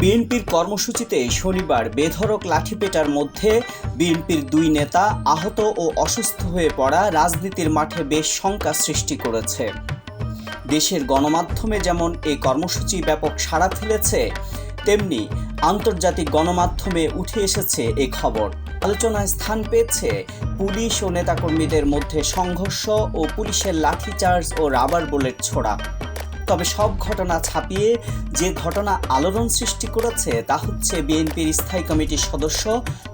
বিএনপির কর্মসূচিতে শনিবার বেধড়ক লাঠিপেটার মধ্যে বিএনপির দুই নেতা আহত ও অসুস্থ হয়ে পড়া রাজনীতির মাঠে বেশ শঙ্কা সৃষ্টি করেছে। দেশের গণমাধ্যমে যেমন এই কর্মসূচি ব্যাপক সাড়া ফেলেছে, তেমনি আন্তর্জাতিক গণমাধ্যমে উঠে এসেছে এই খবর। আলোচনায় স্থান পেয়েছে পুলিশ ও নেতাকর্মীদের মধ্যে সংঘর্ষ ও পুলিশের লাঠিচার্জ ও রাবার বুলেট ছোড়া। তবে সব ঘটনা ছাপিয়ে যে ঘটনা আলোড়ন সৃষ্টি করেছে তা হচ্ছে বিএনপির স্থায়ী কমিটির সদস্য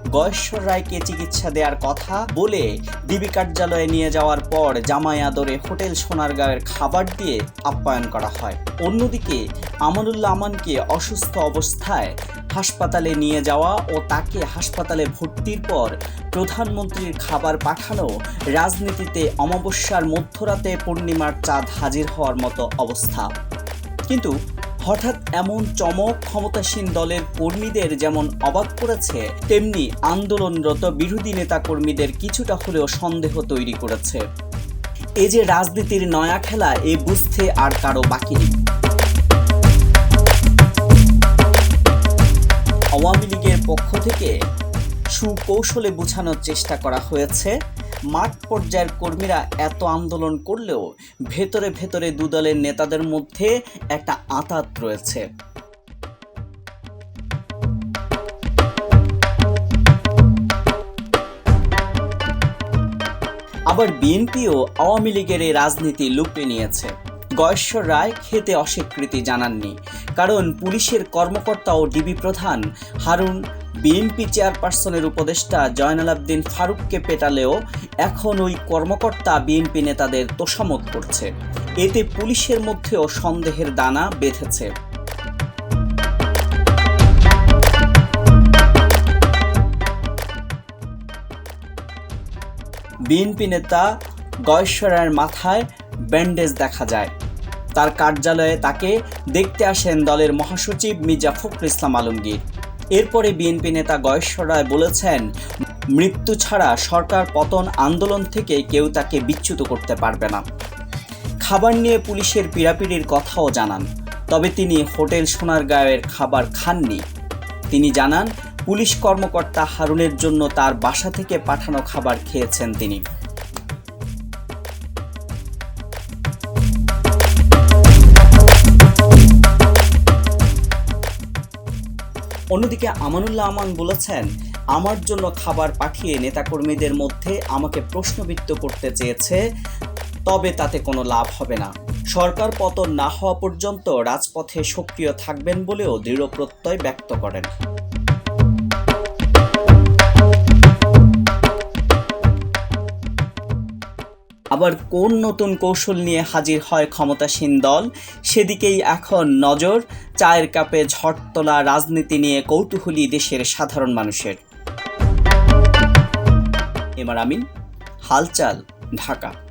গয়েশ্বর রায়কে চিকিৎসা দেওয়ার কথা বলে ডিবি কার্যালয়ে নিয়ে যাওয়ার পর জামাই আদরে হোটেল সোনারগাঁওয়ের খাবার দিয়ে আপ্যায়ন করা হয়। অন্যদিকে আমানুল্লাহ আমানকে অসুস্থ অবস্থায় হাসপাতালে নিয়ে যাওয়া ও তাকে হাসপাতালে ভর্তির পর প্রধানমন্ত্রীর খাবার পাঠানো রাজনীতিতে অমাবস্যার মধ্যরাতে পূর্ণিমার চাঁদ হাজির হওয়ার মতো অবস্থা। কিন্তু হঠাৎ এমন চমক ক্ষমতাসীন দলের কর্মীদের যেমন অবাক করেছে, তেমনি আন্দোলনরত বিরোধী নেতা কর্মীদের কিছুটা হলেও সন্দেহ তৈরি করেছে। এই যে রাজনীতির নয়া খেলা, এ বুঝতে আর কারও বাকি নেই। আওয়ামী লীগের পক্ষ থেকে সুকৌশলে বোঝানোর চেষ্টা করা হয়েছে। মাঠ পর্যায়ের কর্মীরা এত আন্দোলন করলেও ভেতরে ভেতরে দুদলের নেতাদের মধ্যে একটা আতাত রয়েছে। আবার বিএনপিও আওয়ামী লীগের এই রাজনীতি লুপে নিয়েছে। গয়েশ্বর রায় খেতে অস্বীকৃতি জানাননি। কারণ পুলিশের কর্মকর্তা ও ডিবি প্রধান হারুন, বিএনপি চেয়ারপারসনের উপদেষ্টা জয়নাল আবদিন ফারুককে পেটালেও এখন ওই কর্মকর্তা বিএনপি নেতাদের তোষামত করছে। এতে পুলিশের মধ্যেও সন্দেহের দানা বেঁধেছে। বিএনপি নেতা গয়েশ্বরের মাথায় ব্যান্ডেজ দেখা যায়। তার কার্যালয়ে তাকে দেখতে আসেন দলের মহাসচিব মির্জা ফখরুল ইসলাম আলমগীর। এরপরে বিএনপি নেতা গয়েশ্বর রায় বলেছেন, মৃত্যু ছাড়া সরকার পতন আন্দোলন থেকে কেউ তাকে বিচ্যুত করতে পারবে না। খাবার নিয়ে পুলিশের পিড়াপিড়ির কথাও জানান, তবে তিনি হোটেল সোনারগাঁওয়ের খাবার খাননি। তিনি জানান, পুলিশ কর্মকর্তা হারুনের জন্য তার বাসা থেকে পাঠানো খাবার খেয়েছেন তিনি। অন্যদিকে আমানুল্লাহ আমান বলেছেন, আমার জন্য খাবার পাঠিয়ে নেতাকর্মীদের মধ্যে আমাকে প্রশ্নবিদ্ধ করতে চেয়েছে, তবে তাতে কোনো লাভ হবে না। সরকার পতন না হওয়া পর্যন্ত রাজপথে সক্রিয় থাকবেন বলেও দৃঢ় প্রত্যয় ব্যক্ত করেন। আবার কোন নতুন কৌশল নিয়ে হাজির হয় ক্ষমতাসীন দল? সেদিকেই এখন নজর। চায়ের কাপে ঝড় তোলা রাজনীতি নিয়ে কৌতূহলী দেশের সাধারণ মানুষের। এমার আমিন, হালচাল, ঢাকা।